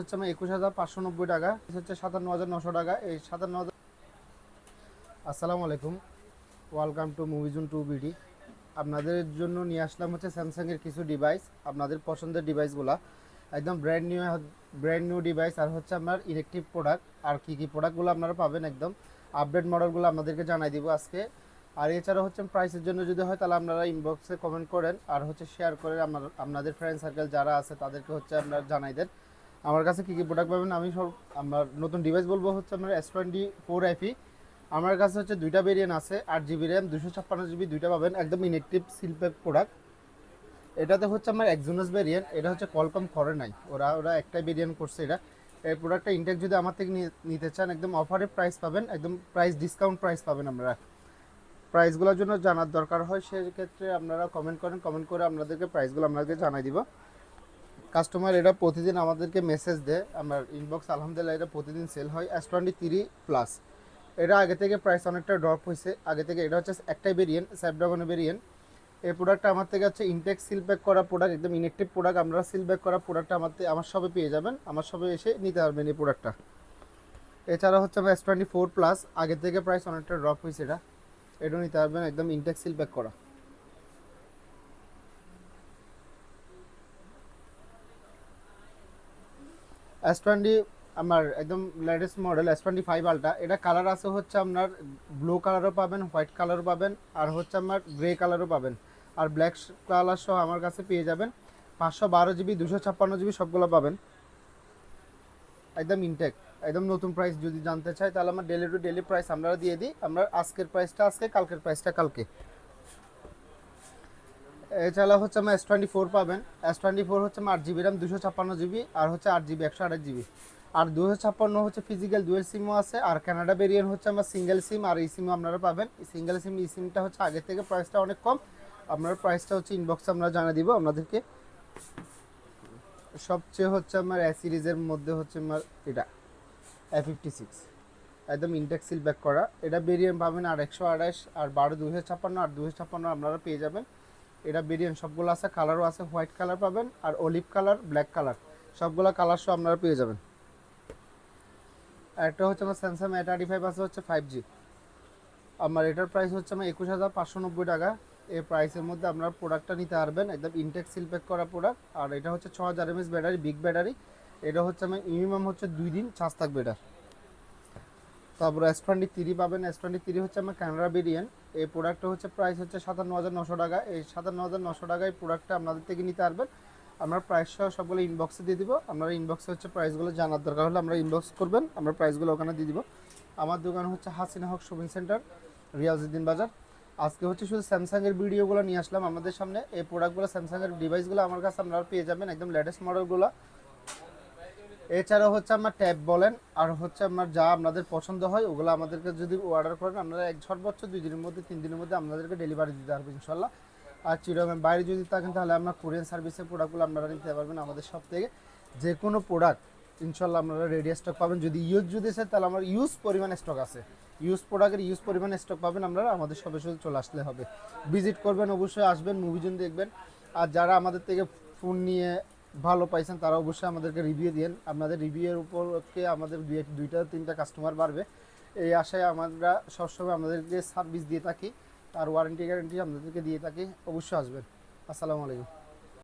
হচ্ছে আমার একুশ হাজার পাঁচশো নব্বই টাকা হচ্ছে সাতান্ন হাজার নশো টাকা। এই সাতান্ন হাজার আসসালামু আলাইকুম। Welcome to Moviezone to BD আপনাদের জন্য নিয়ে আসলাম হচ্ছে স্যামসাংয়ের কিছু ডিভাইস আপনাদের পছন্দের ডিভাইসগুলো একদম brand new brand new device আর হচ্ছে আপনার ইলেকট্রিক প্রোডাক্ট আর কী কী প্রোডাক্টগুলো আপনারা পাবেন একদম। আপডেট মডেলগুলো আপনাদেরকে জানাই দিব আজকে। আর এছাড়া হচ্ছে প্রাইসের জন্য যদি হয়, তাহলে আপনারা ইনবক্সে কমেন্ট করেন। আর হচ্ছে শেয়ার করে আপনার আপনাদের ফ্রেন্ড সার্কেল যারা আছে, তাদেরকে হচ্ছে আপনারা জানাই দেন। আমার কাছে কী কী প্রোডাক্ট পাবেন আমি সব আমার নতুন ডিভাইস বলব হচ্ছে আপনার এস টোয়েন্টি ফোর আইপি আমার কাছে হচ্ছে দুইটা ভেরিয়েন্ট আছে, আট জিবি র্যাম দুশো ছাপ্পান্ন জিবি দুইটা পাবেন, একদম ইনেকটিভ সিলপ্যাক প্রোডাক্ট এটাতে হচ্ছে আমার একজোনাস ভেরিয়েন্ট এটা হচ্ছে কলকম করে নাই। ওরা ওরা একটাই ভেরিয়েন্ট করছে এটা। এই প্রোডাক্টটা ইনটেক যদি আমার থেকে নিতে চান, একদম অফারে প্রাইস পাবেন, একদম প্রাইস ডিসকাউন্ট প্রাইস পাবেন আপনারা। প্রাইসগুলোর জন্য জানার দরকার হয়, সেক্ষেত্রে আপনারা কমেন্ট করেন কমেন্ট করে আপনাদেরকে প্রাইসগুলো আপনাদেরকে জানাই দিব। কাস্টমার এটা প্রতিদিন আমাদেরকে মেসেজ দেয়। আমার ইনবক্স আলহামদুলিল্লাহ, এটা প্রতিদিন সেল হয়। এস টোয়েন্টি থ্রি প্লাস এটা আগে থেকে প্রাইস অনেকটা ড্রপ হয়েছে। আগে থেকে এটা হচ্ছে একটাই ভেরিয়েন্ট স্যাপড্রাগনের ভেরিয়েন্ট এই প্রোডাক্টটা আমার থেকে হচ্ছে ইনটেক সিল প্যাক করা প্রোডাক্ট একদম ইনেকটিভ প্রোডাক্ট আপনারা সিল প্যাক করা প্রোডাক্টটা আমার আমার সবে পেয়ে যাবেন। আমার সবে এসে নিতে পারবেন এই প্রোডাক্টটা এছাড়া হচ্ছে আমার এস টোয়েন্টি ফোর প্লাস আগে থেকে প্রাইস অনেকটা ড্রপ হয়েছে এটা। এটাও নিতে পারবেন একদম ইনটেক সিল প্যাক করা। এস টোয়েন্টি আমার একদম latest model S twenty five ultra এটা কালার আছে হচ্ছে আপনার ব্লু কালারও পাবেন হোয়াইট কালারও পাবেন, আর হচ্ছে আমার গ্রে কালারও পাবেন। আর ব্ল্যাক কালার সহ আমার কাছে পেয়ে যাবেন পাঁচশো বারো জিবি দুশো ছাপ্পান্ন জিবি সবগুলো পাবেন। একদম ইনটেক একদম নতুন প্রাইস যদি জানতে চাই, তাহলে আমার ডেলি টু ডেলি প্রাইস আমরা দিয়ে দিই। আমরা আজকের প্রাইসটা আজকে, কালকের প্রাইসটা কালকে। এছাড়া হচ্ছে আমার এস টোয়েন্টি ফোর পাবেন। এস টোয়েন্টি ফোর হচ্ছে আমার আট জিবি র্যাম দুশো ছাপ্পান্ন জিবি আর হচ্ছে আট জিবি একশো আঠাশ জিবি আর দুশো ছাপ্পান্ন হচ্ছে ফিজিক্যাল ডুয়েল সিমও আছে। আর কানাডা ভেরিয়েন্ট হচ্ছে আমার সিঙ্গেল সিম আর এই সিমও আপনারা পাবেন। সিঙ্গেল সিম এই সিমটা হচ্ছে আগের থেকে প্রাইসটা অনেক কম। আপনার প্রাইসটা হচ্ছে ইনবক্সে আমরা জানিয়ে দিব আপনাদেরকে। সবচেয়ে হচ্ছে আমার এ সিরিজের মধ্যে হচ্ছে আমার এটা এ ফিফটি সিক্স একদম ইনটেক সিল ব্যাক করা। এটা ভেরিয়েন্ট পাবেন আর একশো আঠাশ আর বারো দুশো ছাপ্পান্ন, আর দুশো ছাপ্পান্ন আপনারা পেয়ে যাবেন। এটা ভেরিয়েন্ট সবগুলো আছে, কালারও আছে, হোয়াইট কালার পাবেন আর অলিভ কালার, ব্ল্যাক কালার। সবগুলো কালার সব আপনারা পেয়ে যাবেন। একটা হচ্ছে আমার স্যামসাং এ থার্টি ফাইভ আছে হচ্ছে ফাইভ জি আমার এটার প্রাইস হচ্ছে আমার একুশ হাজার পাঁচশো নব্বই টাকা। এই প্রাইসের মধ্যে আপনারা প্রোডাক্টটা নিতে পারবেন, একদম ইনটেক সিল প্যাক করা প্রোডাক্ট আর এটা হচ্ছে ছ হাজার এমএস ব্যাটারি বিগ ব্যাটারি এটা হচ্ছে আমার মিনিমাম হচ্ছে দুই দিন চার্জ থাকবে এটা তারপরে এস টোয়েন্টি থ্রি পাবেন। এস টোয়েন্টি থ্রি হচ্ছে আমার ক্যামেরা ভেরিয়েন্ট এই প্রোডাক্টটা হচ্ছে প্রাইস হচ্ছে সাতান্ন হাজার নশো টাকা। এই সাতান্ন হাজার নশো টাকায় প্রোডাক্টটা আপনাদের থেকে নিতে পারবেন। আমরা প্রাইস সহ সবগুলো ইনবক্সে দিয়ে দিব। আপনারা ইনবক্সে হচ্ছে প্রাইসগুলো জানার দরকার হলে আমরা ইনবক্স করবেন। আমরা প্রাইসগুলো ওখানে দিয়ে দিব। আমার দোকান হচ্ছে হাসিনা হক শপিং সেন্টার রিয়াজউদ্দিন বাজার। আজকে হচ্ছে শুধু স্যামসাংয়ের ভিডিওগুলো নিয়ে আসলাম আমাদের সামনে। এই প্রোডাক্টগুলো স্যামসাংয়ের ডিভাইসগুলো আমার কাছে আপনারা পেয়ে যাবেন। একদম লেটেস্ট মডেলগুলো এছাড়াও হচ্ছে আমার ট্যাব বলেন, আর হচ্ছে আমার যা আপনাদের পছন্দ হয়, ওগুলো আমাদেরকে যদি অর্ডার করেন, আপনারা এক সর্বোচ্চ দুই দিনের মধ্যে, তিন দিনের মধ্যে আপনাদেরকে ডেলিভারি দিতে পারব ইনশাল্লাহ আর চিরমের বাইরে যদি থাকেন, তাহলে আপনার কোরিয়ান সার্ভিসের প্রোডাক্টগুলো আপনারা নিতে পারবেন আমাদের সব থেকে। যে কোনো প্রোডাক্ট ইনশাল্লাহ আপনারা রেডি স্টক পাবেন। যদি ইউজ যদি চান তাহলে আমার ইউজ পরিমাণ স্টক আছে। ইউজ প্রোডাক্টের ইউজ পরিমাণ স্টক পাবেন আপনারা, আমাদের সবে শুধু চলে আসলে হবে। ভিজিট করবেন, অবশ্যই আসবেন মুভিজন দেখবেন। আর যারা আমাদের থেকে ফোন নিয়ে ভালো পাইছেন, তারা অবশ্যই আমাদেরকে রিভিউ দিন আপনাদের রিভিউয়ের উপরকে আমাদের দুইটা, তিনটা কাস্টমার বাড়বে। এই আশায় আমরা সবসময় আমাদেরকে সার্ভিস দিয়ে থাকি। আর ওয়ারেন্টি গ্যারেন্টি আপনাদেরকে দিয়ে থাকি। অবশ্যই আসবেন। আসসালামু আলাইকুম।